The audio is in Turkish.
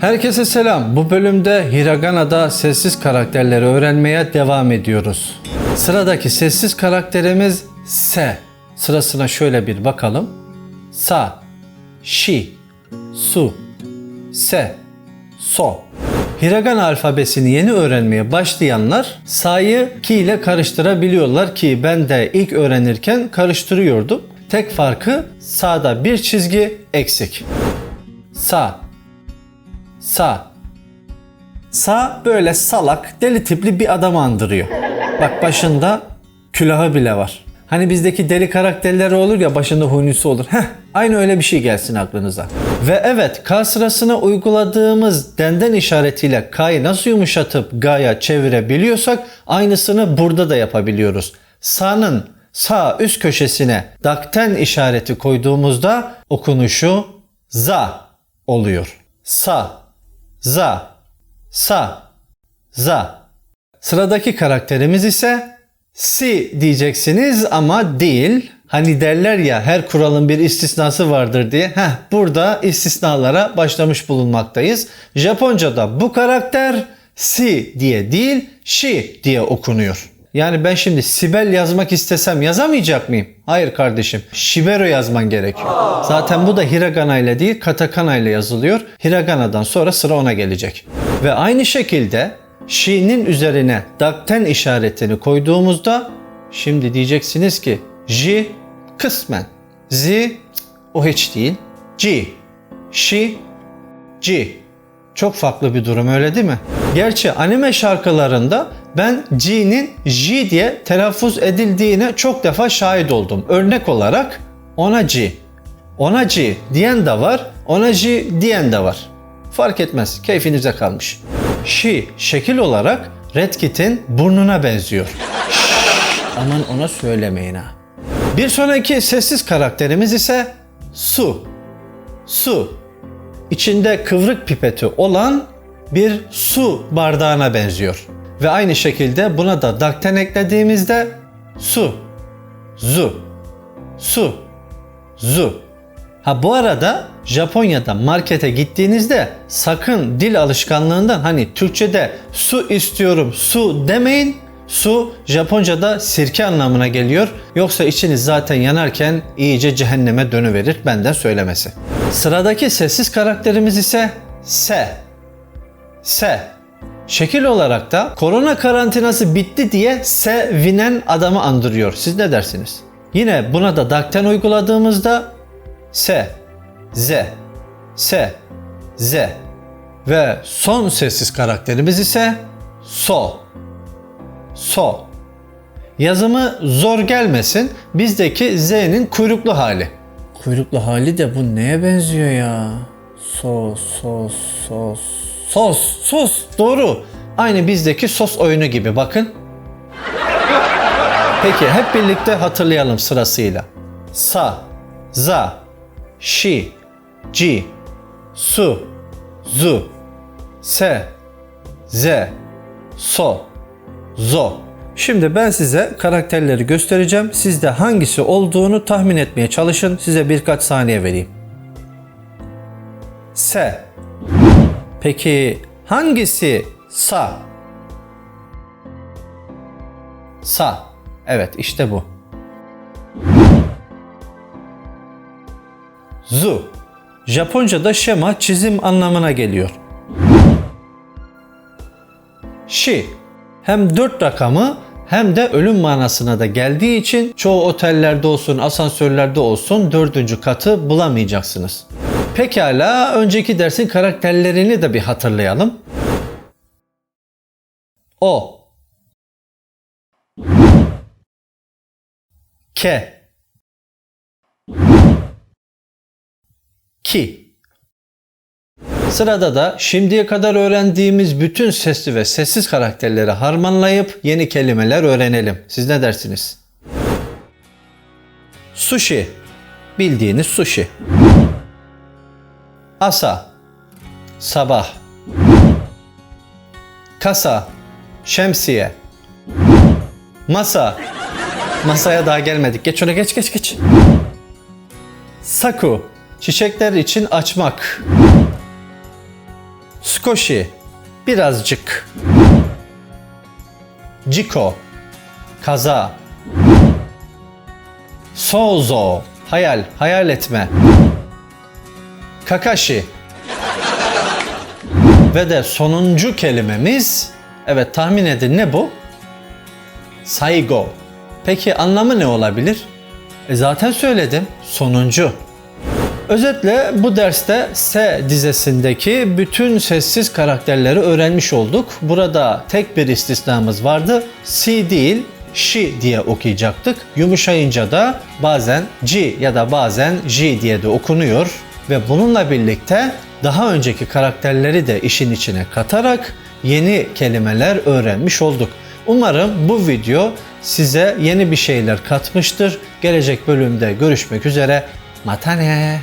Herkese selam. Bu bölümde Hiragana'da sessiz karakterleri öğrenmeye devam ediyoruz. Sıradaki sessiz karakterimiz Se. Sırasına şöyle bir bakalım. Sa, Shi, Su, Se, So. Hiragana alfabesini yeni öğrenmeye başlayanlar Sa'yı Ki ile karıştırabiliyorlar ki ben de ilk öğrenirken karıştırıyordum. Tek farkı Sa'da bir çizgi eksik. Sa, Sa. Sa böyle salak, deli tipli bir adam andırıyor. Bak başında külahı bile var. Hani bizdeki deli karakterleri olur ya başında hunisi olur. Heh, aynı öyle bir şey gelsin aklınıza. Ve evet K sırasına uyguladığımız denden işaretiyle K'yı nasıl yumuşatıp G'ya çevirebiliyorsak aynısını burada da yapabiliyoruz. Sa'nın sağ üst köşesine dakten işareti koyduğumuzda okunuşu za oluyor. Sa, za, sa, za. Sıradaki karakterimiz ise si diyeceksiniz ama değil. Hani derler ya her kuralın bir istisnası vardır diye. Heh burada istisnalara başlamış bulunmaktayız. Japonca'da bu karakter si diye değil shi diye okunuyor. Yani ben şimdi Sibel yazmak istesem yazamayacak mıyım? Hayır kardeşim. Shibero yazman gerekiyor. Zaten bu da hiragana ile değil katakana ile yazılıyor. Hiragana'dan sonra sıra ona gelecek. Ve aynı şekilde Shi'nin üzerine dakten işaretini koyduğumuzda şimdi diyeceksiniz ki J kısmen. Z cık, o hiç değil. G. Shi. G. Çok farklı bir durum öyle değil mi? Gerçi anime şarkılarında ben G'nin J diye telaffuz edildiğine çok defa şahit oldum. Örnek olarak ona G, ona G diyen de var, ona G diyen de var. Fark etmez, keyfinize kalmış. She şekil olarak Red Kit'in burnuna benziyor. Şşş, aman ona söylemeyin ha. Bir sonraki sessiz karakterimiz ise Su. Su içinde kıvrık pipeti olan bir su bardağına benziyor. Ve aynı şekilde buna da dakten eklediğimizde su, zu, su, zu. Ha bu arada Japonya'da markete gittiğinizde sakın dil alışkanlığından hani Türkçe'de su istiyorum su demeyin. Su Japonca'da sirke anlamına geliyor. Yoksa içiniz zaten yanarken iyice cehenneme dönüverir benden söylemesi. Sıradaki sessiz karakterimiz ise Se. Se. Şekil olarak da korona karantinası bitti diye sevinen adamı andırıyor. Siz ne dersiniz? Yine buna da dakten uyguladığımızda Se, Z, Se, Z ve son sessiz karakterimiz ise So. So. Yazımı zor gelmesin. Bizdeki Z'nin kuyruklu hali. Kuyruklu hali de bu neye benziyor ya? So, so, so, sos, sos. Doğru. Aynı bizdeki sos oyunu gibi bakın. Peki hep birlikte hatırlayalım sırasıyla. Sa, za, şi, ci, su, zu, se, ze, so, zo. Şimdi ben size karakterleri göstereceğim. Siz de hangisi olduğunu tahmin etmeye çalışın. Size birkaç saniye vereyim. Se. Peki hangisi sa? Sa. Evet işte bu. Zu. Japonca'da şema çizim anlamına geliyor. Shi. Hem 4 rakamı hem de ölüm manasına da geldiği için çoğu otellerde olsun, asansörlerde olsun dördüncü katı bulamayacaksınız. Pekala önceki dersin karakterlerini de bir hatırlayalım. O Ke Ki Sırada da şimdiye kadar öğrendiğimiz bütün sesli ve sessiz karakterleri harmanlayıp yeni kelimeler öğrenelim. Siz ne dersiniz? Sushi. Bildiğiniz sushi. Asa. Sabah. Kasa. Şemsiye. Masa. Masaya daha gelmedik. Geç ona geç geç geç. Saku. Çiçekler için açmak. Skoshi, birazcık. Ciko, kaza. Sozo, hayal, hayal etme. Kakashi. Ve de sonuncu kelimemiz, evet tahmin edin ne bu? Saigo. Peki anlamı ne olabilir? E zaten söyledim. Sonuncu. Özetle bu derste S dizesindeki bütün sessiz karakterleri öğrenmiş olduk. Burada tek bir istisnamız vardı. C değil, şi diye okuyacaktık. Yumuşayınca da bazen G ya da bazen J diye de okunuyor. Ve bununla birlikte daha önceki karakterleri de işin içine katarak yeni kelimeler öğrenmiş olduk. Umarım bu video size yeni bir şeyler katmıştır. Gelecek bölümde görüşmek üzere. Matane.